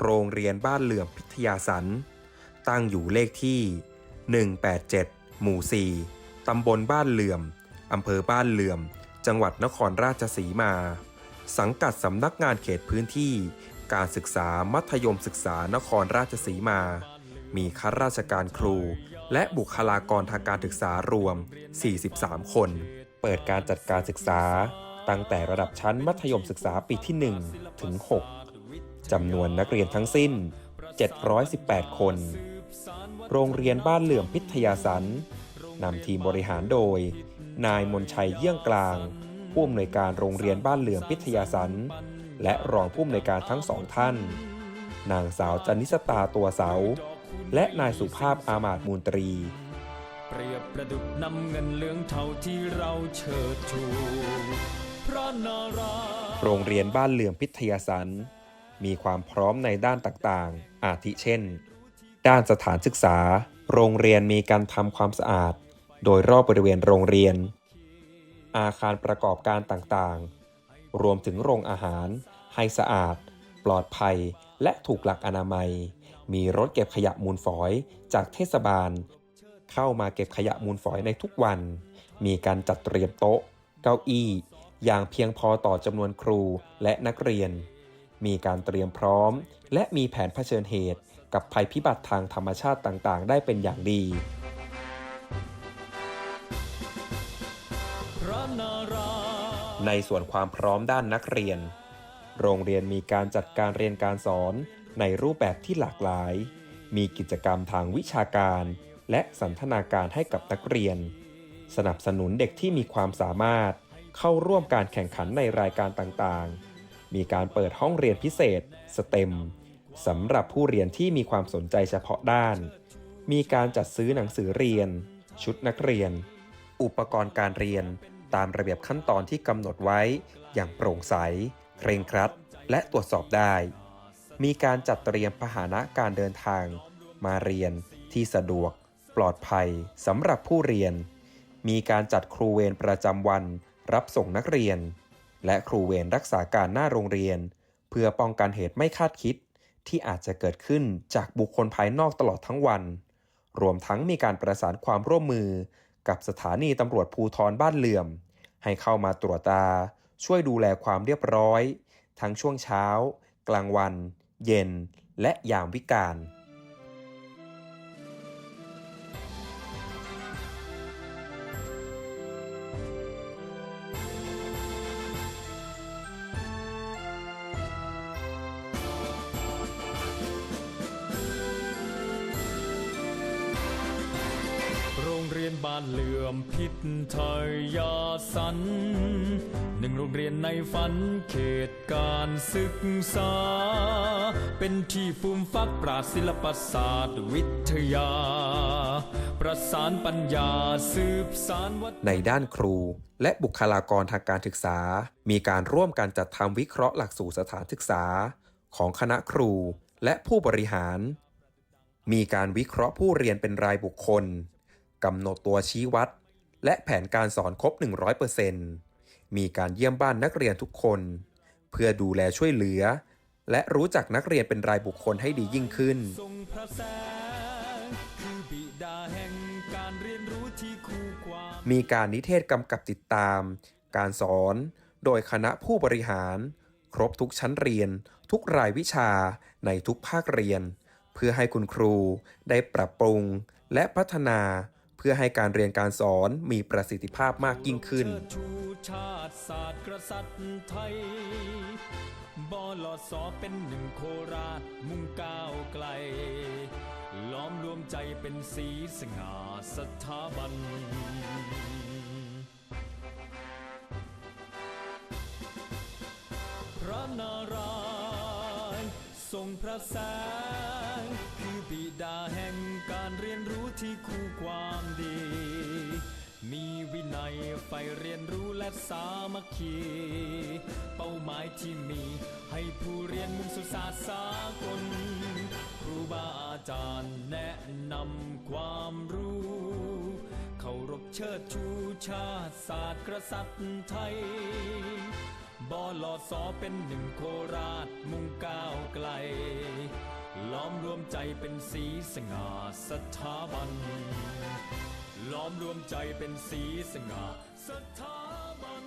โรงเรียนบ้านเหลื่อมพิทยาสัน ตั้งอยู่เลขที่ 187 หมู่ 4 ตำบลบ้านเหลื่อม อำเภอบ้านเหลื่อม จังหวัดนครราชสีมา สังกัดสำนักงานเขตพื้นที่ การศึกษามัธยมศึกษานครราชสีมา มีข้าราชการครู และบุคลากรทางการศึกษารวม 43 คน เปิดการจัดการศึกษาตั้งแต่ระดับชั้นมัธยมศึกษาปีที่ 1 ถึง 6 จำนวนนักเรียนทั้งสิ้น 718 คน โรงเรียนบ้านเหลื่อมพิทยาสันนำทีมบริหารโดย นายมนชัยเยี่ยงกลาง ผู้อำนวยการโรงเรียนบ้านเหลื่อมพิทยาสันและรองผู้อำนวยการทั้งสองท่าน นางสาวจันนิสตาตัวเสา และนายสุภาพอามาตย์มูลตรี เปรียบประดุจนำเงินเหลืองเท่าที่เราเชิดชูพระนารายณ์โรงเรียนบ้านเหลื่อมพิทยาสัน มีความพร้อมในด้านต่างๆ อาทิเช่น ด้านสถานศึกษา โรงเรียนมีการทำความสะอาด โดยรอบบริเวณโรงเรียน อาคารประกอบการต่างๆ รวมถึงโรงอาหาร ให้สะอาด ปลอดภัย และถูกหลักอนามัย มีรถเก็บขยะมูลฝอยจากเทศบาล เข้ามาเก็บขยะมูลฝอยในทุกวัน มีการจัดเตรียมโต๊ะ เก้าอี้ อย่างเพียงพอต่อจำนวนครูและนักเรียน มีการเตรียมพร้อม และมีแผนเผชิญเหตุ กับภัยพิบัติทางธรรมชาติต่างๆ ได้เป็นอย่างดีในส่วนความพร้อมด้านนักเรียน โรงเรียนมีการจัดการเรียนการสอนในรูปแบบที่หลากหลาย มีกิจกรรมทางวิชาการ และสันทนาการให้กับนักเรียน สนับสนุนเด็กที่มีความสามารถเข้าร่วมการแข่งขันในรายการต่างๆ มีการเปิดห้องเรียนพิเศษ STEM สำหรับผู้เรียนที่มีความสนใจเฉพาะด้าน มีการจัดซื้อหนังสือเรียน ชุดนักเรียน อุปกรณ์การเรียน ตามระเบียบขั้นตอนที่กำหนดไว้ อย่างโปร่งใส เคร่งครัด และตรวจสอบได้ มีการจัดเตรียมพาหนะการเดินทาง มาเรียนที่สะดวก ปลอดภัยสำหรับผู้เรียน มีการจัดครูเวรประจำวัน รับส่งนักเรียน และครูเวรรักษาการหน้าโรงเรียน เพื่อป้องกันเหตุไม่คาดคิด ที่อาจจะเกิดขึ้นจากบุคคลภายนอกตลอดทั้งวัน รวมทั้งมีการประสานความร่วมมือ กับสถานีตำรวจภูทรบ้านเหลื่อม ให้เข้ามาตรวจตา ช่วยดูแลความเรียบร้อย ทั้งช่วงเช้า กลางวัน เย็น และยามวิกาล นบ้านเหลื่อมพิทยาสัน หนึ่งโรงเรียนในฝันเขตการศึกษา เป็นที่ฟูมฟักปราศิลปศาสตร์วิทยา ประสานปัญญาสืบสารวัฒในด้านครูและบุคลากรทางการศึกษา มีการร่วมกันจัดทำวิเคราะห์หลักสูตรสถานศึกษา ของคณะครูและผู้บริหาร มีการวิเคราะห์ผู้เรียนเป็นรายบุคคล กำหนดตัวชี้วัด และแผนการสอนครบ 100%มีการเยี่ยมบ้านนักเรียนทุกคน เพื่อดูแลช่วยเหลือ และรู้จักนักเรียนเป็นรายบุคคลให้ดียิ่งขึ้นมีการนิเทศกำกับติดตาม การสอนโดยคณะผู้บริหาร ครบทุกชั้นเรียน ทุกรายวิชาในทุกภาคเรียน เพื่อให้คุณครูได้ปรับปรุงและพัฒนา พื่อให้การเรียนการสอนมีประสิทธิภาพมากยิ่งขึ้น ชาติศาสตร์กษัตริย์ไทยบอลอสอเป็นหนึ่งโคราชมุ่งก้าวไกล ล้อมรวมใจเป็นสีสง่าสถาบันพระนาราย ทรงพระแสง คือบิดาแห่งการเรียนรู้ที่คู่ความดี มีวินัยใฝ่เรียนรู้และสามัคคี เป้าหมายที่มีให้ผู้เรียนมุ่งสู่ศาสตร์สากลครูบาอาจารย์แนะนำความรู้เคารพเชิดชูชาติศาสตร์กษัตริย์ไทย บอลอสอเป็นหนึ่งโคราชมุ่งก้าวไกล ล้อมรวมใจเป็นสีสง่าสถาบัน ล้อมรวมใจเป็นสีสง่าสถาบัน